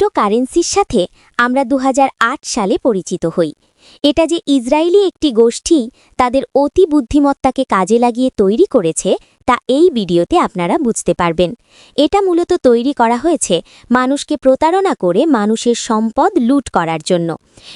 ক্রিপ্টোকারেন্সির সাথে আমরা দু হাজার আট সালে পরিচিত হই। এটা যে ইসরায়েলি একটি গোষ্ঠী তাদের অতি বুদ্ধিমত্তাকে কাজে লাগিয়ে তৈরি করেছে, তা এই ভিডিওতে আপনারা বুঝতে পারবেন। এটা মূলত তৈরি করা হয়েছে মানুষকে প্রতারণা করে মানুষের সম্পদ লুট করার জন্য।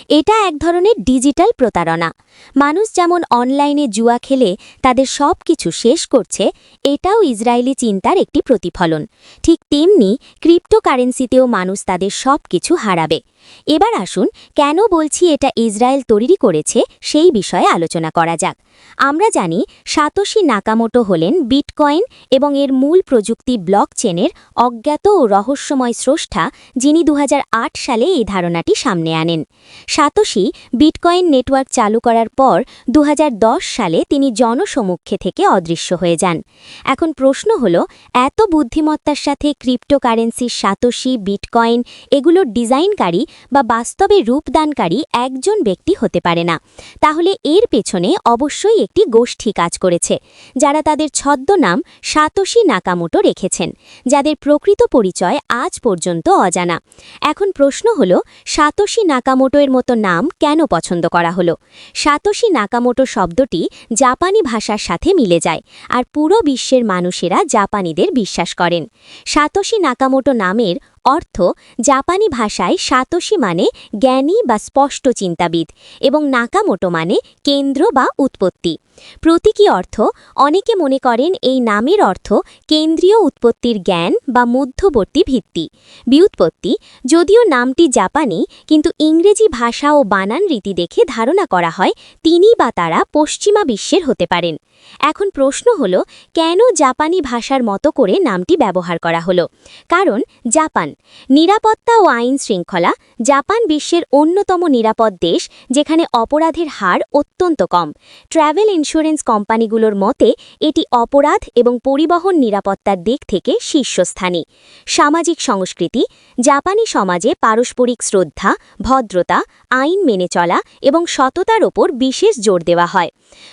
এটা এক ধরনের ডিজিটাল প্রতারণা। মানুষ যেমন অনলাইনে জুয়া খেলে তাদের সব কিছু শেষ করছে, এটাও ইসরায়েলি চিন্তার একটি প্রতিফলন। ঠিক তেমনি ক্রিপ্টোকারেন্সিতেও মানুষ তাদের সব কিছু হারাবে। এবার আসুন কেন বলছি এটা ইসরায়েল তৈরি করেছে সেই বিষয়ে আলোচনা করা যাক। আমরা জানি সাতোশি নাকামোটো হলেন বিটকয়েন এবং এর মূল প্রযুক্তি ব্লকচেনের অজ্ঞাত ও রহস্যময় স্রষ্টা যিনি দু হাজার আট সালে এই ধারণাটি সামনে আনেন। সাতোশি বিটকয়েন নেটওয়ার্ক চালু করার পর দু হাজার দশ সালে তিনি জনসমুখে থেকে অদৃশ্য হয়ে যান। এখন প্রশ্ন হল, এত বুদ্ধিমত্তার সাথে ক্রিপ্টোকারেন্সির সাতোশি বিটকয়েন এগুলোর ডিজাইনকারী বা বাস্তবে রূপদানকারী একজন ব্যক্তি হতে পারে না। তাহলে এর পেছনে অবশ্যই একটি গোষ্ঠী কাজ করেছে, যারা তাদের ছদ্মনাম সাতোশি নাকামোটো রেখেছেন, যাদের প্রকৃত পরিচয় আজ পর্যন্ত অজানা। এখন প্রশ্ন হল, সাতোশি নাকামোটোর মতো নাম কেন পছন্দ করা হলো? সাতোশি নাকামোটো শব্দটি জাপানি ভাষার সাথে মিলে যায়, আর পুরো বিশ্বের মানুষেরা জাপানিদের বিশ্বাস করেন। সাতোশি নাকামোটো নামের অর্থ জাপানি ভাষায় সাতোশি মানে জ্ঞানী বা স্পষ্ট চিন্তাবিদ এবং নাকামোটো মানে কেন্দ্র বা উৎপত্তি। প্রতীকী অর্থ, অনেকে মনে করেন এই নামের অর্থ কেন্দ্রীয় উৎপত্তির জ্ঞান বা মধ্যবর্তী ভিত্তি। বিউৎপত্তি, যদিও নামটি জাপানি, কিন্তু ইংরেজি ভাষা ও বানান রীতি দেখে ধারণা করা হয় তিনি বা তারা পশ্চিমা বিশ্বের হতে পারেন। এখন প্রশ্ন হল, কেন জাপানি ভাষার মতো করে নামটি ব্যবহার করা হলো? কারণ জাপান নিরাপত্তা ও আইন শৃঙ্খলা জাপান বিশ্বের অন্যতম নিরাপদ দেশ, যেখানে অপরাধের হার অত্যন্ত কম। ট্রাভেল ইন্স্যুরেন্স কোম্পানিগুলোর মতে, এটি অপরাধ এবং পরিবহন নিরাপত্তার দিক থেকে শীর্ষস্থানে। সামাজিক সংস্কৃতি, জাপানি সমাজে পারস্পরিক শ্রদ্ধা, ভদ্রতা, আইন মেনে চলা এবং সততার ওপর বিশেষ জোর দেওয়া হয়।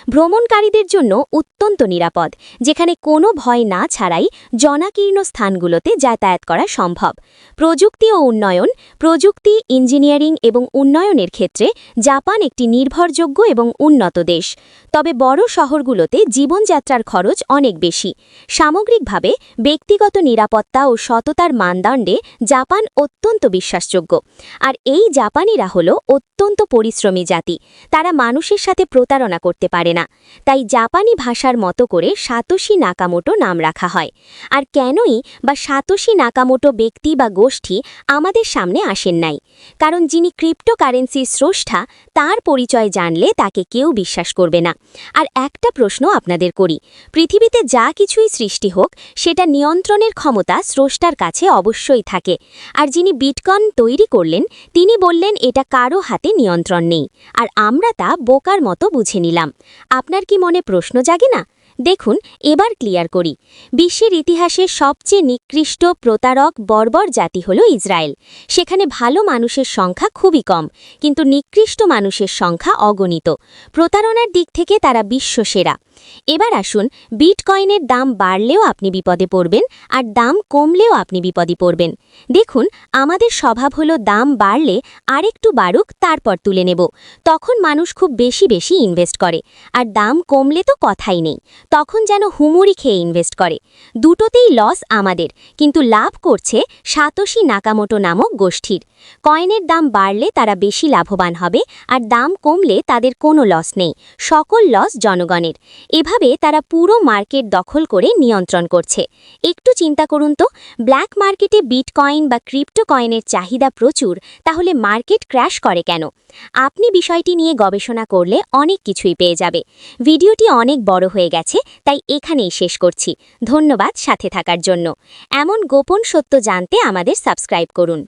ভ্রমণকারীদের জন্য অত্যন্ত নিরাপদ, যেখানে কোনো ভয় না ছাড়াই জনাকীর্ণ স্থানগুলোতে যাতায়াত করা সম্ভব। প্রযুক্তি ও উন্নয়ন, প্রযুক্তি, ইঞ্জিনিয়ারিং এবং উন্নয়নের ক্ষেত্রে জাপান একটি নির্ভরযোগ্য এবং উন্নত দেশ। তবে বড় শহরগুলোতে জীবনযাত্রার খরচ অনেক বেশি। সামগ্রিকভাবে, ব্যক্তিগত নিরাপত্তা ও সততার মানদণ্ডে জাপান অত্যন্ত বিশ্বাসযোগ্য। আর এই জাপানিরা হল অত্যন্ত পরিশ্রমী জাতি। তারা মানুষের সাথে প্রতারণা করতে পারে না। তাই জাপানি ভাষার মতো করে সাতোশি নাকামোটো নাম রাখা হয়। আর কেনই বা সাতোশি নাকামোটো ব্যক্তি বা গোষ্ঠী আমাদের সামনে আসেন নাই, কারণ যিনি ক্রিপ্টোকারেন্সির স্রষ্টা, তার পরিচয় জানলে তাকে কেউ বিশ্বাস করবে না। আর একটা প্রশ্ন আপনাদের করি, পৃথিবীতে যা কিছুই সৃষ্টি হোক, সেটা নিয়ন্ত্রণের ক্ষমতা স্রষ্টার কাছে অবশ্যই থাকে। আর যিনি বিটকন তৈরি করলেন, তিনি বললেন এটা কারও হাতে নিয়ন্ত্রণ নেই, আর আমরা তা বোকার মতো বুঝে নিলাম। আপনার কি মনে প্রশ্ন জাগে না? দেখুন, এবার ক্লিয়ার করি। বিশ্বের ইতিহাসে সবচেয়ে নিকৃষ্ট প্রতারক বর্বর জাতি হল ইসরায়েল। সেখানে ভালো মানুষের সংখ্যা খুবই কম, কিন্তু নিকৃষ্ট মানুষের সংখ্যা অগণিত। প্রতারণার দিক থেকে তারা বিশ্বসেরা। এবার আসুন, বিটকয়েনের দাম বাড়লেও আপনি বিপদে পড়বেন, আর দাম কমলেও আপনি বিপদে পড়বেন। দেখুন, আমাদের স্বভাব হলো দাম বাড়লে আরেকটু বাড়ুক, তারপর তুলে নেব। তখন মানুষ খুব বেশি বেশি ইনভেস্ট করে, আর দাম কমলে তো কথাই নেই। তখন যেন হুমুরি খেয়ে ইনভেস্ট করে। দুটোতেই লস আমাদের, কিন্তু লাভ করছে সাতোশি নাকামোটো নামক গোষ্ঠীর। কয়েনের দাম বাড়লে তারা বেশি লাভবান হবে, আর দাম কমলে তাদের কোনো লস নেই, সকল লস জনগণের। এভাবে তারা পুরো মার্কেট দখল করে নিয়ন্ত্রণ করছে। একটু চিন্তা করুন তো, ব্ল্যাক মার্কেটে বিটকয়েন বা ক্রিপ্টো কয়েনের চাহিদা প্রচুর, তাহলে মার্কেট ক্র্যাশ করে কেন? আপনি বিষয়টি নিয়ে গবেষণা করলে অনেক কিছুই পেয়ে যাবে। ভিডিওটি অনেক বড় হয়ে গেছে তাই এখানেই শেষ করছি। ধন্যবাদ সাথে থাকার জন্য। এমন গোপন সত্য জানতে আমাদের সাবস্ক্রাইব করুন।